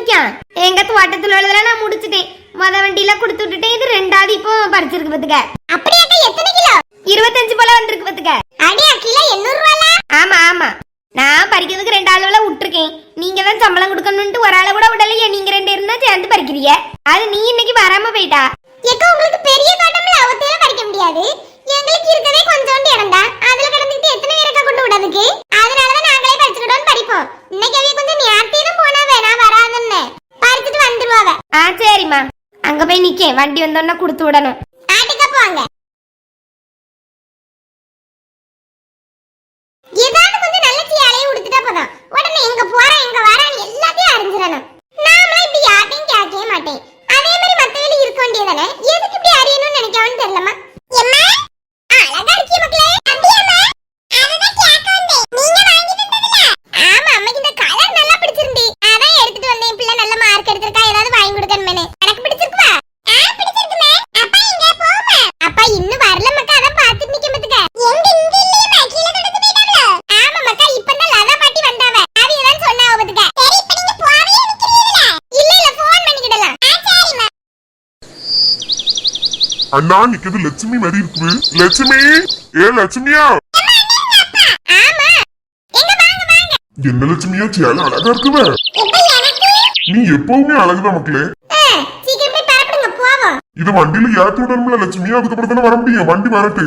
Nikon. எங்க தோட்டத்துல உள்ளதெல்லாம் நான் முடிச்சிட்டேன். மொத வண்டியில கொடுத்து விட்டுட்டேன் இது ரெண்டாவது இப்போ பறிச்சிருக்கு பத்துக்க. அப்படியாக்கா எத்தனை கிலோ? இருபத்தஞ்சு போல வந்திருக்கு பத்துக்க. அடியா கிலோ எண்ணூறு ரூபால ஆமா ஆமா. நான் பறிக்கிறதுக்கு ரெண்டு ஆளுல விட்டுருக்கேன். நீங்க தான் சம்பளம் கொடுக்கணும்ட்டு ஒரு ஆளை கூட விடலையே. நீங்க ரெண்டு இருந்தா சேர்ந்து பறிக்கிறீங்க. அது நீ இன்னைக்கு வராம போயிட்டா. ஏக்கா உங்களுக்கு பெரிய தோட்டம்ல அவத்தையில பறிக்க முடியாது. எங்களுக்கு இருக்கதே கொஞ்சோண்டு இடம் தான். அதுல கிடந்துட்டு எத்தனை பேருக்கா கொண்டு விடாதுக்கு அதனாலதான் நாங்களே பறிச்சுக்கிட்டோம் பறிப்போம். இன்னைக்கு அவிய கொஞ்சம் நேரத்தையும் போனாவே நான் வராதுன்னு பறிச்சுட்டு வந்துருவாவ ஆ சரிம்மா அங்க போய் நிக்கேன் வண்டி வந்தோன்னா கொடுத்து விடணும் ஆட்டுக்கா போவாங்க ஏதாவது கொஞ்சம் நல்ல சீலையை உடுத்துட்டா போதும் உடனே எங்க போறேன் எங்க வரேன் எல்லாத்தையும் அறிஞ்சிடணும் நாமளும் இப்படி யார்ட்டையும் கேட்கவே மாட்டேன் அதே மாதிரி மத்தவங்க இருக்க வேண்டியதானே எதுக்கு இப்படி அறியணும்னு நினைக்காமனு தெரியலமா எம்மா அழகா இருக்கிய மக்களே அப்படியாம்மா அதுதான் கேட்க வந்தேன் நீங்க வாங்கிட்டு வந்ததுல ஆமா அம்மைக்கு இந்த கலர் நல்லா பிடிச்சிருந்து அதான் எடுத்துட்டு வந்தேன் பிள்ளை நல்ல மார்க் எடுத்திருக்கா ஏதாவது வாங்கி கொடுக்கணுமே எனக்கு பிடிச்சிருக்குவா ஆ பிடிச்சிருக்குமே அப்பா இங்க போமா அப்பா இன்னும் வரல மக்கா அதான் பாத்துட்டு நிக்க மத்துக்க எங்க இங்க இல்லையே கீழ கடந்து போயிட்டாங்களோ ஆமா மக்கா இப்பதான் லதா பாட்டி வந்தாவ அது ஏதான் சொன்னாவ மத்துக்க சரி இப்ப நீங்க போவே நிக்கிறீங்களா இல்ல இல்ல ஃபோன் பண்ணிக்கிடலாம் ஆ சரிம்மா அண்ணா நிக்குது லட்சுமி மாதிரி இருக்குது. லட்சுமி! ஏ லட்சுமியா! என்ன லட்சுமியா சேல அழகா இருக்குவ? நீ எப்பவுமே அழகுதான் மக்களே. இது வண்டியில ஏத்தி விடணும்ல லட்சுமி அதுக்கப்புறம் தானே வர முடியும். வண்டி வரட்டு.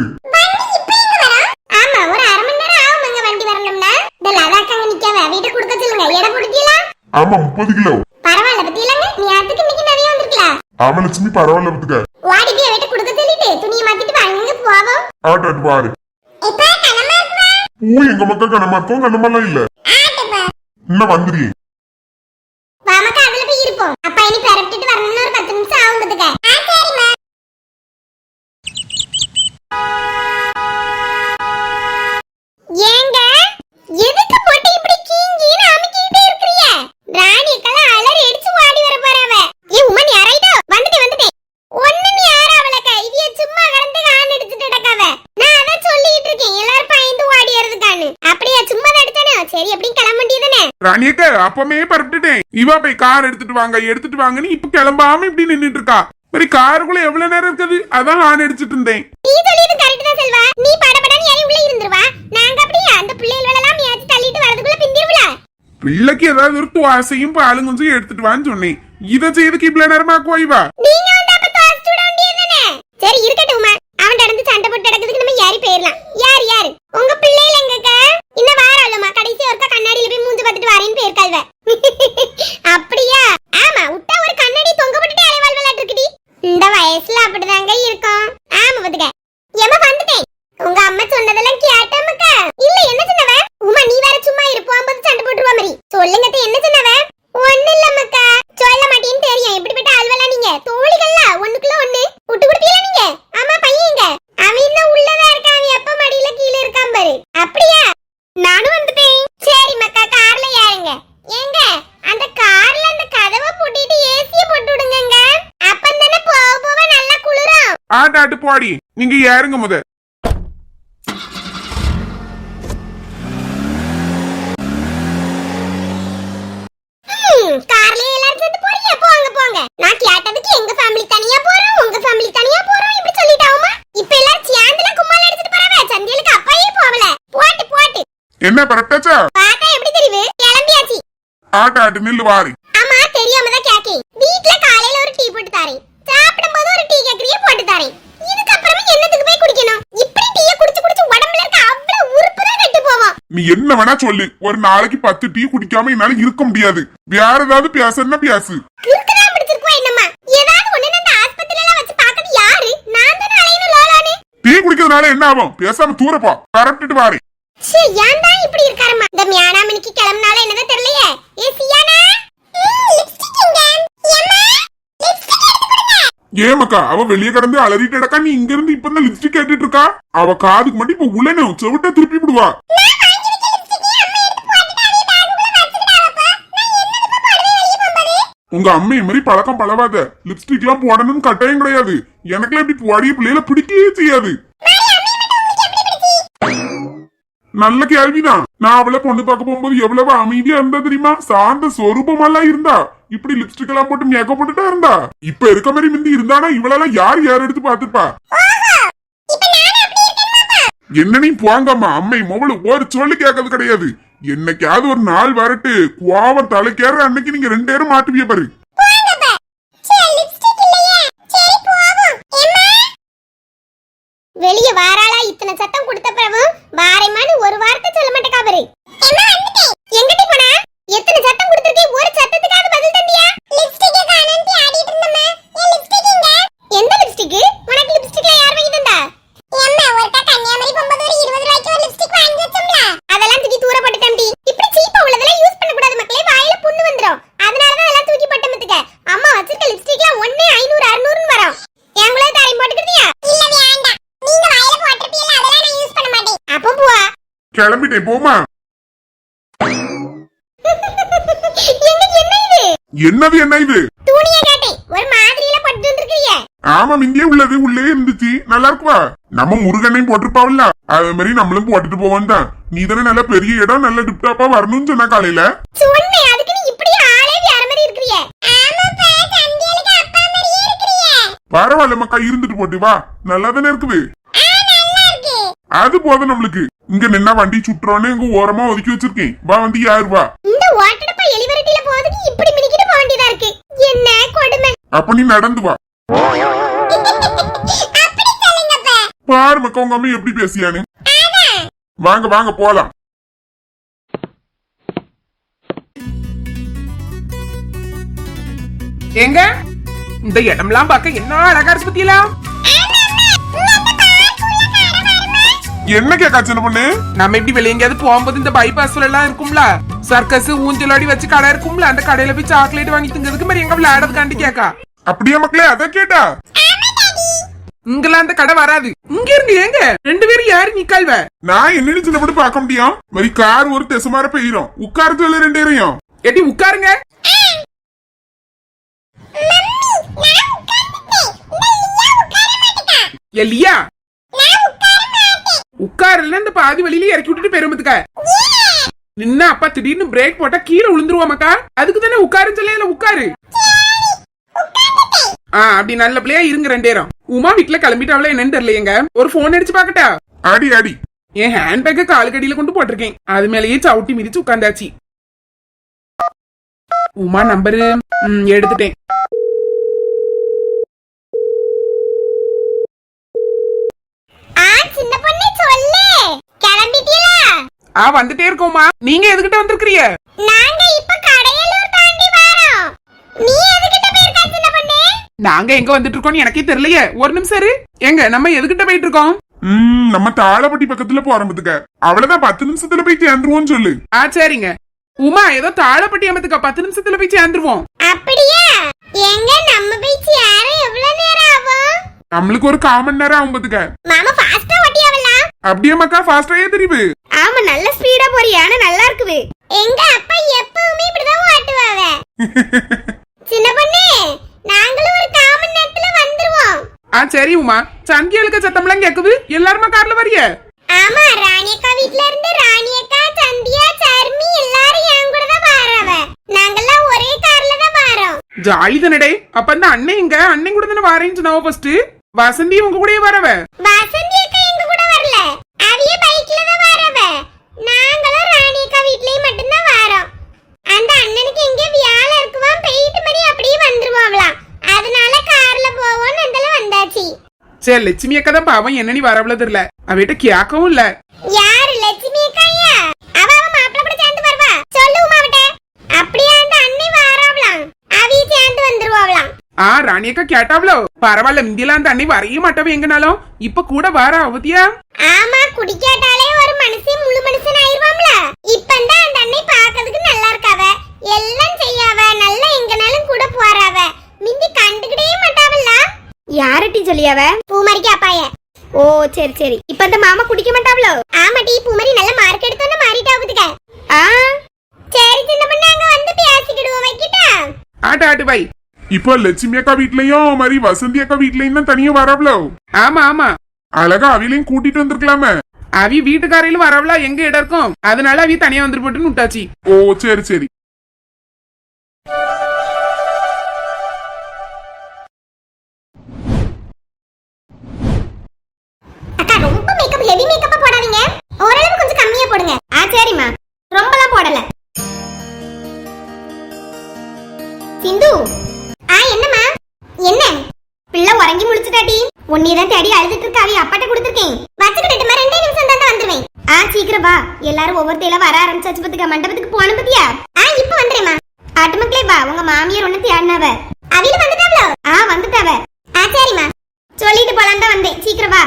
ஆமா முப்பது கிலோ. பரவாயில்ல பத்தி இல்லங்க நீ அதுக்கு இன்னைக்கு நிறைய வந்திருக்கலாம் ஆமா லட்சுமி பரவாயில்ல பத்துக்க ஓடி போய் வீட்டை கொடுக்க சொல்லிட்டு துணியை மாத்திட்டு வாங்க போவோம் ஆட்டாட்டு பாரு. கனமா பூ எங்க மக்கள் கண்ணமா இருக்கும் கண்ணமெல்லாம் இல்ல. இன்னும் வந்துரு. வாமக்கா அதுல போய் இருப்போம். அப்பா இனி பரப்பிட்டு வரணும்னு ஒரு பத்து நிமிஷம் ஆகும் பத்துக்க ஆ சரிம்மா ஏங்க எதுக்கு போட்டு இப்படி கீங்கின்னு அமுக்கிட்டே இருக்கறிய ராணிக்கெல்லாம் அலறி அடிச்சு ஓடி வர போறவ ஏ உமா நீ அரைடோ வந்துட்டே வந்துட்டே ஒண்ணும் யார அவளக்க இவிய சும்மா கடந்து கான் அடிச்சுட்டு கிடக்காவ நான் அதான் சொல்லிட்டு இருக்கேன் எல்லாரும் பயந்து ஓடியறதுக்கான்னு அப்படியா சும்மா தான் அடிச்சானே சரி அப்படியே கிளம்ப வேண்டியதுதானே? ராணியக்க அப்பமே பரப்பிட்டுட்டேன் இவா போய் கார் எடுத்துட்டு வாங்க எடுத்துட்டு வாங்கன்னு இப்ப கிளம்பாம இப்படி நின்னுட்டு இருக்கா. மாதிரி காருக்குள்ள எவ்வளவு நேரம் இருக்குது? அதான் ஹார்ன் அடிச்சிட்டு இருந்தேன். நீ சொல்லியது கரெக்ட் தான் செல்வா. நீ படபடன்னு ஏறி உள்ள இருந்துருவா. நாங்க அப்படியே அந்த பிள்ளைகள் எல்லாம் ஏத்தி தள்ளிட்டு வரதுக்குள்ள பிந்திருவல? பிள்ளைக்கு ஏதாவது ஒரு துவாசையும் பாலும் கொஞ்சம் எடுத்துட்டு வான்னு சொன்னேன். இதை செய்துக்கு இவ்வளவு நேரமாக்குவா இவா? நீங்க வந்து அப்ப தோச்சு விட வேண்டியதுதானே? சரி இருக்கட்டும் அவன் நடந்து சண்டை போட்டு நடக்கிறதுக்கு நம்ம ஏறி போயிடலாம் யார் யாரு? உங்க பிள்ளைகள் எங்கக்க இன்னும் வாராளுமா கடைசி ஒருக்கா கண்ணாடியில போய் மூஞ்சி பார்த்துட்டு வரேன்னு போயிருக்காள்வ அப்படியா ஆமா விட்டா ஒரு கண்ணாடி தொங்க போட்டுட்டு அலைவாள் விளையாட்டு இந்த வயசுல அப்படிதாங்க இருக்கும் ஆமா பாத்துக்க ஏமா வந்துட்டேன் உங்க அம்மா சொன்னதெல்லாம் கேட்டாமக்கா இல்ல என்ன சொன்னவ உமா நீ வேற சும்மா இரு போகும்போது சண்டை போட்டுருவா மாதிரி சொல்லுங்க அத்தை, என்ன சொன்னவ ஒண்ணு இல்லம்மக்கா சொல்ல மாட்டேன்னு தெரியும் எப்படிப்பட்ட ஆள்வெல்லாம் நீங்க தோழிகள்ல ஒண்ணுக்குள்ள ஒண்ணு விட்டு கொடுப்பீங்களா நீங்க ஆமா பையன் எங்க அவன் இன்னும் உள்ளதா இருக்கான் அவன் எப்ப மடியில கீழே இருக்கான் பாரு அப்படியா நானும் வந்துட்டேன். சரி மக்கா கார்ல ஏறுங்க. ஏங்க அந்த கார்ல அந்த கதவை பூட்டிட்டு ஏசிய போட்டு விடுங்கங்க. அப்பந்தானே போக போக நல்லா குளிரும். ஆட்டாட்டு போடி. நீங்க ஏறுங்க முத. ம், கார்லயே எல்லாரும் சேர்ந்து போறீங்க போங்க போங்க. நான் கேட்டதுக்கு எங்க ஃபேமிலி தனியா போறோம்? உங்க ஃபேமிலி தனியா போறோம் இப்படி சொல்லிட்டாவுமா இப்ப எல்லாரும் சேர்ந்துல கும்மால அடிச்சிட்டு போறவ சந்தியலுக்கு அப்பவே போகல போட்டு போட்டு என்ன பரப்பிட்டாச்சா பார்த்தா எப்படி தெரியுது? கிளம்பியாச்சு. ஆட்டாட்டு நில்லு வாரி. ஆமா தெரியாம தான் கேக்கேன். வீட்ல காலையில ஒரு டீ போட்டு தாரேன். சாப்பிடும்போது ஒரு டீ கேக்குறிய போட்டு தாரேன். இதுக்கப்புறமா என்னத்துக்கு போய் குடிக்கணும்? இப்படி டீய குடிச்சு குடிச்சு உடம்புல இருக்க அவ்வளவு உறுப்பு தான் கெட்டு போவோம். நீ என்ன வேணா சொல்லு. ஒரு நாளைக்கு பத்து டீ குடிக்காம என்னால இருக்க முடியாது. வேற ஏதாவது பேசுன்னா பேசு. கிறுக்குதான் பிடிச்சிருக்குவா என்னம்மா? ஏதாவது ஒண்ணு அந்த ஆஸ்பத்திரியில வச்சு பாக்குறது யாரு? நான் தானே அலையணும் லோலானு டீ குடிக்கிறதுனால என்ன ஆகும்? பேசாம தூரப்போ. பரப்பிட்டு வாரி. ச்சே ஏன் தான் இப்படி இருக்காருமா இந்த மியானாமணிக்கு கிளம்புனால என்னதான் தெரியலையே. ஏ சியானா? ஏமக்கா அவ வெளியே கடந்து அலறிட்டு கிடக்கா நீ இங்க இருந்து இப்ப தான் லிப்ஸ்டிக் கேட்டுட்டு இருக்கா? அவ காதுக்கு மட்டும் இப்ப உளனும் செவிட்ட திருப்பி விடுவா. உங்க அம்மை மாதிரி பழக்கம் பழவாத. லிப்ஸ்டிக் எல்லாம் போடணும்னு கட்டாயம் கிடையாது. எனக்குலாம் இப்படி போடிய பிள்ளைல பிடிக்கவே செய்யாது. நல்ல கேள்விதான். நான் அவளை பொண்ணு பார்க்க போகும்போது எவ்வளவு அமைதியா இருந்தா தெரியுமா? சார்ந்த சொரூபமெல்லாம் இருந்தா. இப்படி லிப்ஸ்டிக் எல்லாம் போட்டு மேக்கப் போட்டுட்டா இருந்தா. இப்ப இருக்க மாதிரி முந்தி இருந்தானா இவளெல்லாம் யார் யார் எடுத்து பாத்துப்பா என்னனையும் நீ போங்கம்மா அம்மை மொபைல் ஒரு சொல்லு கேட்கறது கிடையாது. என்னைக்காவது ஒரு நாள் வரட்டு கோவம் தலைக்கேற அன்னைக்கு நீங்க ரெண்டு பேரும் மாட்டுவிய பாரு வெளிய வாராளா இத்தனை சத்தம் கொடுத்த பிறகு வாரைமானு ஒரு வார்த்தை சொல்ல மாட்டேக்கா அவரு எங்கடி போனா எத்தனை சத்தம் கொடுத்திருக்கேன் ஒரு சத்தத்துக்காவது பதில் தந்தியா லிப்ஸ்டிக் காணோம் ஆடிட்டு இருந்தமே என் லிப்ஸ்டிக் எங்க எந்த லிப்ஸ்டிக் உனக்கு லிப்ஸ்டிக்ல யார் வாங்கி தந்தா எம்மா ஒருக்கா கன்னியாகுமரி போகும்போது ஒரு 20 ரூபாய்க்கு ஒரு லிப்ஸ்டிக் வாங்கி வச்சோம்ல அதெல்லாம் தூக்கி தூர போட்டுட்டேன்டி இப்படி சீப்பா உள்ளதெல்லாம் யூஸ் பண்ண கூடாது மக்களே வாயில புண்ணு வந்துரும் அதனால தான் அதெல்லாம் தூக்கி போட்டமத்துக்க அம்மா வச்சிருக்க லிப்ஸ்டிக்லாம் ஒண்ணே 500 600 வரும் எங்களே தரையும் போட்டுக்கிட்டியா இல்ல வேண்டாம் நீங்க வாயில போட்டிருப்பீல அதெல்லாம் நான் யூஸ் பண்ண மாட்டேன் அப்போ போவா கிளம்பிட்டேன் போமா என்னது என்ன இது? ஆமா மிந்தியே உள்ளது உள்ளே இருந்துச்சு. நல்லா இருக்குவா? நம்ம முருகனையும் போட்டிருப்பாவில்ல. அதே மாதிரி நம்மளும் போட்டுட்டு போவோம் தான். நீ தானே நல்ல பெரிய இடம் நல்ல டிப்டாப்பா வரணும்னு சொன்ன காலையில? பரவாயில்ல மக்கா இருந்துட்டு போட்டு வா. நல்லா தானே இருக்குது அது போதும் நம்மளுக்கு. இங்க நின்னா வண்டி சுட்டுறோன்னு இங்க ஓரமா ஒதுக்கி வச்சிருக்கேன். வா வந்து யாரு வா. இந்த ஓட்டடப்பா எலிவரட்டில போறதுக்கு இப்படி மினிக்கிட்டு போக வேண்டியதா இருக்கு. என்ன கொடுமை. அப்ப நீ நடந்து வா. பாரு மக்கா உங்க அம்மா எப்படி பேசியான்னு. வாங்க வாங்க போலாம். எங்க இந்த இடம்லாம் பார்க்க என்ன அழகா இருக்கு பத்தியலாம் என்ன கேக்கா சின்ன பொண்ணு? நம்ம இப்படி வெளிய எங்கேயாவது போகும்போது இந்த பைபாஸ்ல எல்லாம் இருக்கும்ல? சர்க்கஸ் ஊஞ்சலாடி வச்சு கடை இருக்கும்ல? அந்த கடையில போய் சாக்லேட் வாங்கி திங்கிறதுக்கு மாதிரி எங்க விளையாடுறதுக்காண்டி கேக்கா. அப்படியே மக்களே அத கேட்டா. இங்கெல்லாம் அந்த கடை வராது. இங்க இருந்து ஏங்க? ரெண்டு பேரும் யாரு நிக்கால்வ நான் என்னன்னு சின்ன பொண்ணு பார்க்க முடியும். மாதிரி கார் ஒரு தெசமார பெய்யும் உட்காரத்துல ரெண்டு பேரையும். எட்டி உட்காருங்க. எல்லியா உட்காருல இந்த பாதி வழியில இறக்கி விட்டுட்டு பெருமத்துக்க நின்ன அப்பா திடீர்னு பிரேக் போட்டா கீழே விழுந்துருவாமக்கா? அதுக்கு தானே உட்காருன்னு சொல்லல உட்காரு. ஆ அப்படி நல்ல பிள்ளையா இருங்க ரெண்டு பேரும். உமா வீட்டுல கிளம்பிட்டாவளா என்னன்னு தெரியலையேங்க. ஒரு போன் அடிச்சு பாக்கட்டா அடி அடி. என் ஹேண்ட்பேக்க காலுக்கடியில கொண்டு போட்டிருக்கேன். அது மேலேயே சவுட்டி மிதிச்சு உட்காந்தாச்சு. உமா நம்பரு எடுத்துட்டேன் ஆ சின்ன பொண்ணு சொல்லு கிளம்பிட்டீங்களா ஆ வந்துட்டே இருக்கோமா நீங்க எதுகிட்ட வந்திருக்கிறீங்க? நாங்க இப்ப கடையலூர் தாண்டி வரோம். நீ எதுகிட்ட போயிருக்க சின்ன பொண்ணு? நாங்க எங்க வந்துட்டு இருக்கோம்னு எனக்கே தெரியலையே. ஒரு நிமிஷம் இரு. எங்க நம்ம எதுகிட்ட போயிட்டு இருக்கோம் ம் நம்ம தாளப்பட்டி பக்கத்துல போறம்பத்துக்க அவ்வளவுதான் பத்து நிமிஷத்துல போய் சேர்ந்துருவோம்னு சொல்லு. ஆ சரிங்க. உமா ஏதோ தாழப்பட்டி அமத்துக்கா பத்து நிமிஷத்துல போய் சேர்ந்துருவோம். அப்படியா? எங்க நம்ம போய் சேர எவ்வளவு நேரம் ஆகும்? நம்மளுக்கு ஒரு காமன் நேரம் ஆகும்பத்துக்க மாமா ஃபாஸ்டா ஓட்டியாவலாம் அப்படியே மக்கா ஃபாஸ்டாயே தெரியுது. ஆமா நல்ல ஸ்பீடா போறியா ஆனா நல்லா இருக்குது. எங்க அப்பா எப்பவுமே இப்படிதான் ஓட்டுவாவ சின்ன பொண்ணு நாங்களும் ஒரு காமன் நேரத்துல வந்துருவோம். ஆ சரி உமா. சந்தியாளுக்க சத்தம்லாம் கேக்குது. எல்லாருமா கார்ல வரிய? ஆமா ராணி அக்கா வீட்ல இருந்து ராணி அக்கா சந்தியா சர்மி எல்லாரும் என் கூட தான் வாராவ. நாங்கெல்லாம் ஒரே கார்ல தான் வாரோம். ஜாலி தானடே. அப்ப அந்த அண்ணன் எங்க அண்ணன் கூட தானே வாரேன்னு சொன்னாவ ஃபர்ஸ்ட் வசந்தி உங்க கூடயே வரவ? வசந்தி அக்கா எங்க கூட வரல அவிய பைக்ல தான் வாராவ நாங்களும் ராணி அக்கா வீட்லயே மட்டும்தான் வாரோம் அந்த அண்ணனுக்கு எங்க வேலை இருக்குவான் போயிட்டு மாதிரி அப்படியே வந்துருவாங்களாம் அதனால கார்ல போவோம்னு அந்தல வந்தாச்சு சரி லட்சுமி அக்கா தான் பாவம் என்ன நீ வரவள தெரியல. அவகிட்ட கேட்கவும் இல்ல. யாரு லட்சுமி அக்காயா அவ அவ மாப்பிள்ள கூட சேர்ந்து வருவா. சொல்லு உமாவிட்ட அப்படியே அந்த அண்ணி வாராவலாம். அவி சேர்ந்து வந்துருவாவலாம். ஆ ராணி அக்கா கேட்டாவளோ? பரவாயில்ல முந்தியெல்லாம் அந்த அண்ணி வரைய மாட்டவ எங்கனாலும். இப்ப கூட வர அவதியா? ஆமா குடிக்காட்டாலே ஒரு மனுஷன் முழு மனுஷன் ஆயிருவாம்ல. இப்பந்தான் அந்த அண்ணி பாக்கிறதுக்கு நல்லா இருக்காவ. எல்லாம் செய்யாவ. நல்லா எங்கனாலும் கூட போறாவ. மிந்தி கண்டுக்கிட்டே மாட்டாவல்ல யாரட்டி சொல்லியாவ பூமரிக்கு அப்பாய. ஓ சரி சரி. இப்ப அந்த மாமா குடிக்க மாட்டாவளோ ஆமாட்டி பூமரி நல்ல மார்க் எடுத்தோன்னு மாறிட்டாவுதுக்க ஆ? சரி சின்ன பண்ண அங்க வந்து பேசிக்கிடுவோம் வைக்கிட்டா? ஆட்டு ஆட்டு பை. இப்போ லட்சுமி அக்கா வீட்லயும் மாதிரி வசந்தி அக்கா வீட்லயும் தான் தனியா வரவளோ ஆமா ஆமா. அழகா அவிலையும் கூட்டிட்டு வந்திருக்கலாமே. அவி வீட்டுக்காரையிலும் வரவளா? எங்க இடம் இருக்கும்? அதனால அவி தனியா வந்துட்டு போட்டுன்னு விட்டாச்சு. ஓ சரி சரி. மேக்கப் ஹெவி மேக்கப்பா போடாதீங்க. ஓரளவு கொஞ்சம் கம்மியா போடுங்க. ஆ சரிம்மா. ரொம்பலாம் போடல. சிந்து. ஆ என்னம்மா? என்ன? பிள்ளை உறங்கி முழிச்சுட்டாடி. உன்னிதான் தேடி அழுதுட்டு இருக்காவி அப்பாட்ட கொடுத்துருக்கேன். வச்சுக்கிட்டுமா ரெண்டே நிமிஷம் தான் வந்துருவேன். ஆ சீக்கிரம் வா. எல்லாரும் ஒவ்வொருத்தையில வர ஆரம்பிச்சாச்சு பத்துக்க. மண்டபத்துக்கு போன பத்தியா? ஆ இப்போ வந்துறேம்மா ஆட்டுமக்களே வா. உங்க மாமியார் ஒண்ணு தேடினாவ. அவில வந்துட்டாங்களோ ஆ வந்துட்டாவ. ஆ சரிம்மா. சொல்லிட்டு போலான் தான் வந்தேன். சீக்கிரம் வா.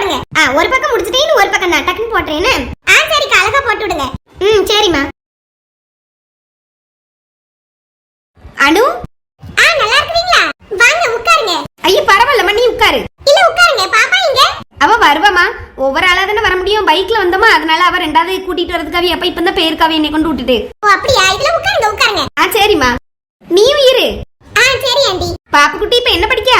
போடுங்க ஆ ஒரு பக்கம் முடிச்சுட்டே இன்னும் ஒரு பக்கம் நான் டக்குன்னு போட்டேன்னு ஆ சரிக்கா அழகா போட்டு விடுங்க. ம் சரிம்மா. அனு? ஆ நல்லா இருக்கீங்களா வாங்க உட்காருங்க. ஐயோ பரவாயில்லம்மா நீ உட்காரு. இல்ல உட்காருங்க. பாப்பா இங்க அவ வருவாமா ஒவ்வொரு ஆளா தானே வர முடியும். பைக்ல வந்தோமா அதனால அவ ரெண்டாவது கூட்டிட்டு வரதுக்காக எப்ப இப்ப தான் பேருக்காவே என்னை கொண்டு விட்டுட்டு. ஓ அப்படியா? இதுல உட்காருங்க உட்காருங்க. ஆ சரிம்மா. நீயும் இரு. ஆ சரி ஆண்டி. பாப்பு குட்டி இப்ப என்ன படிக்கா?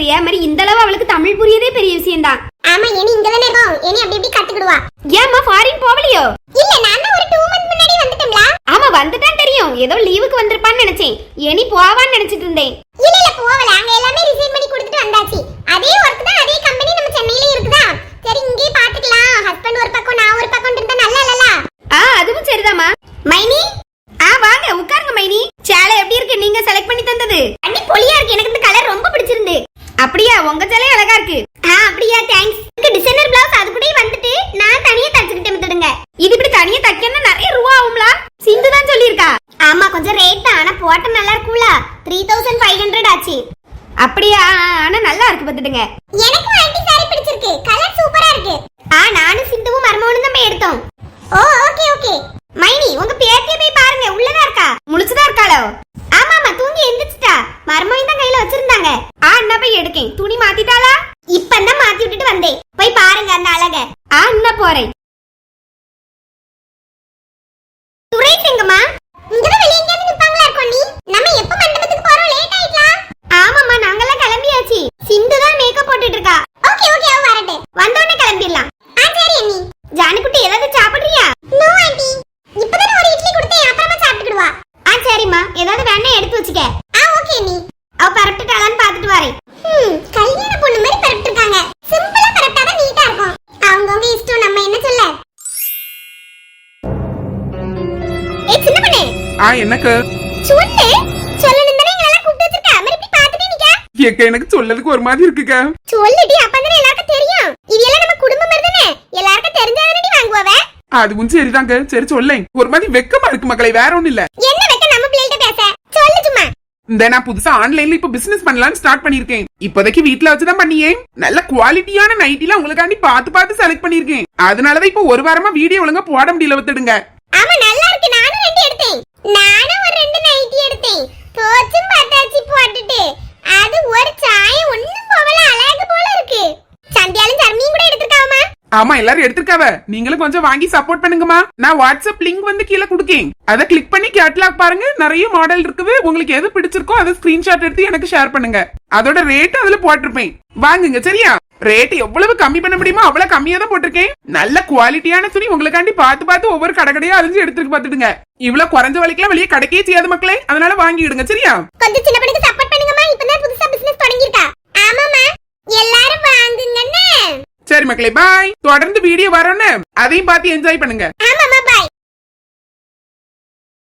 இருந்திருக்கிறிய மாதிரி இந்த அளவு அவளுக்கு தமிழ் புரியதே பெரிய விஷயம்தான். ஆமா இனி இங்க தானே இருக்கோம். இனி அப்படி இப்படி கத்துக்கிடுவா. ஏம்மா ஃபாரின் போகலையோ? இல்ல நான் தான் ஒரு டூ மந்த் முன்னாடி வந்துட்டோம்ல ஆமா வந்துட்டான் தெரியும். ஏதோ லீவுக்கு வந்திருப்பான்னு நினைச்சேன். இனி போவான்னு நினைச்சிட்டு இருந்தேன். இல்ல இல்ல போவல அங்க எல்லாமே ரிசைன் பண்ணி கொடுத்துட்டு வந்தாச்சு. அதே தான் அதே கம்பெனி நம்ம சென்னையில இருக்குதா? சரி இங்கேயே பாத்துக்கலாம். ஹஸ்பண்ட் ஒரு பக்கம் நான் ஒரு பக்கம் இருந்தா நல்லா இல்லல ஆ அதுவும் சரிதாம்மா. மைனி? ஆ வாங்க உட்காருங்க மைனி. சேலை எப்படி இருக்கு? நீங்க செலக்ட் பண்ணி தந்தது. அண்ணி பொலியா இருக்கு. எனக்கு இந்த கலர் ரொம்ப பிடிச்சிருந்து அப்படியா உங்க சேலை அழகா இருக்கு ஆ அப்படியா தேங்க்ஸ் எனக்கு டிசைனர் பிளவுஸ் அது கூட வந்துட்டு நான் தனியா தச்சுக்கிட்டே விட்டுடுங்க இது இப்படி தனியா தைக்கணும்னா நிறைய ரூபா ஆகும்ல சிந்து தான் சொல்லியிருக்கா ஆமா கொஞ்சம் ரேட் தான் ஆனா போட்ட நல்லா இருக்கும்ல த்ரீ தௌசண்ட் ஃபைவ் ஹண்ட்ரட் ஆச்சு அப்படியா ஆ, ஆ, ஆனா நல்லா இருக்கு பார்த்துடுங்க எனக்கும் ஆன்டி சாரி பிடிச்சிருக்கு கலர் சூப்பரா இருக்கு ஆ நானும் சிந்துவும் மருமகனும் தான் போய் எடுத்தோம் ஓ ஓகே ஓகே மைனி உங்க பேத்திய போய் பாருங்க உள்ளதா இருக்கா முழிச்சுதா இருக்காளோ ஆமா ஆமா தூங்கி எந்திரிச்சிட்டா மருமகன் தான் கையில வச்சிருந்தாங்க ஆ என்ன போய் எடுக்கேன். துணி மாத்திட்டாளா? இப்பதான் மாத்தி விட்டுட்டு வந்தேன். போய் பாருங்க அந்த அழக. ஆ போறேன். இங்கதான் நிப்பாங்களா இருக்கும் நீ நம்ம எப்ப மண்டபத்துக்கு போறோம்? லேட் ஆமாம்மா நாங்கெல்லாம் கிளம்பியாச்சு. சிந்து தான் மேக்கப் போட்டுட்டு இருக்கா. ஓகே ஓகே அவ வரட்டு. வந்தோடனே கிளம்பிடலாம். ஆ சரி அண்ணி. ஜானுக்குட்டி ஏதாவது சாப்பிடுறியா? No aunty. இப்பதான் ஒரு இட்லி கொடுத்தேன். அப்புறமா சாப்பிட்டுடுவா ஆ சரிம்மா. ஏதாவது வேணா எடுத்து வச்சுக்க. ஆ ஓகே அண்ணி. எனக்கு சொல்லு. சொல்லணும் தானே எங்களெல்லாம் கூப்பிட்டு வச்சிருக்க. மறுபடியும் பார்த்துட்டே நிக்க. ஏக்க எனக்கு சொல்லதுக்கு ஒரு மாதிரி இருக்குக்க. சொல்லுடி அப்பதானே எல்லாருக்கும் தெரியும். இது எல்லாம் நம்ம குடும்பம் மாதிரி தானே? எல்லாருக்கும் தெரிஞ்சாதானே வாங்குவவ? அதுவும் சரிதாங்க. சரி சொல்லேன். ஒரு மாதிரி வெக்கமா இருக்கு மக்களை வேற ஒண்ணும் இல்ல. என்ன வைக்க நம்ம பிள்ளைகிட்ட பேச. சொல்லு சும்மா. இந்த நான் புதுசா ஆன்லைன்ல இப்ப பிசினஸ் பண்ணலாம்னு ஸ்டார்ட் பண்ணிருக்கேன் இப்போதைக்கு வீட்ல வச்சுதான் பண்ணியேன் நல்ல குவாலிட்டியான நைட்டில உங்களுக்காண்டி பார்த்து பார்த்து செலக்ட் பண்ணிருக்கேன் அதனாலதான் இப்போ ஒரு வாரமா வீடியோ ஒழுங்கா போட முடியல வத்துடுங்க ஆமா நல்லா இருக்கு நானும் ரெண்டு எடுத்தேன் நானும் ஒரு ரெண்டு நைட்டி எடுத்தேன். போச்சும் பார்த்தாச்சு போட்டுட்டு. அது ஒரு சாயம் ஒண்ணும் போகல அழகு போல இருக்கு. சந்தியாலும் சர்மியும் கூட எடுத்திருக்காமா ஆமா எல்லாரும் எடுத்திருக்காவ. நீங்களும் கொஞ்சம் வாங்கி சப்போர்ட் பண்ணுங்கம்மா. நான் வாட்ஸ்அப் லிங்க் வந்து கீழே கொடுக்கேன். அதை கிளிக் பண்ணி கேட்லாக் பாருங்க. நிறைய மாடல் இருக்குது. உங்களுக்கு எது பிடிச்சிருக்கோ அதை ஸ்கிரீன்ஷாட் எடுத்து எனக்கு ஷேர் பண்ணுங்க. அதோட ரேட் அதுல போட்டிருப்பேன். வாங்குங்க சரியா? ரேட் எவ்வளவு கம்மி பண்ண முடியுமோ அவ்வளவு கம்மியா தான் போட்டிருக்கேன். நல்ல குவாலிட்டியான துணி உங்களுக்காண்டி பார்த்து பார்த்து ஒவ்வொரு கடை கடையா அழிஞ்சு எடுத்துட்டு பார்த்துடுங்க. இவ்வளவு குறைஞ்ச விலைக்கெல்லாம் வெளியே கிடைக்கே செய்யாத மக்களே. அதனால வாங்கிடுங்க சரியா? கொஞ்சம் சின்ன பொண்ணுக்கு சப்போர்ட் பண்ணுங்கம்மா. இப்பதான் புதுசா பிசினஸ் தொடங்கியிருக்கா. ஆமாமா எல்லாரும் வாங்குங்கன்னு சரி மக்களே பாய் தொடர்ந்து வீடியோ வரோன்னு அதையும் பார்த்து என்ஜாய் பண்ணுங்க. ஆமாமா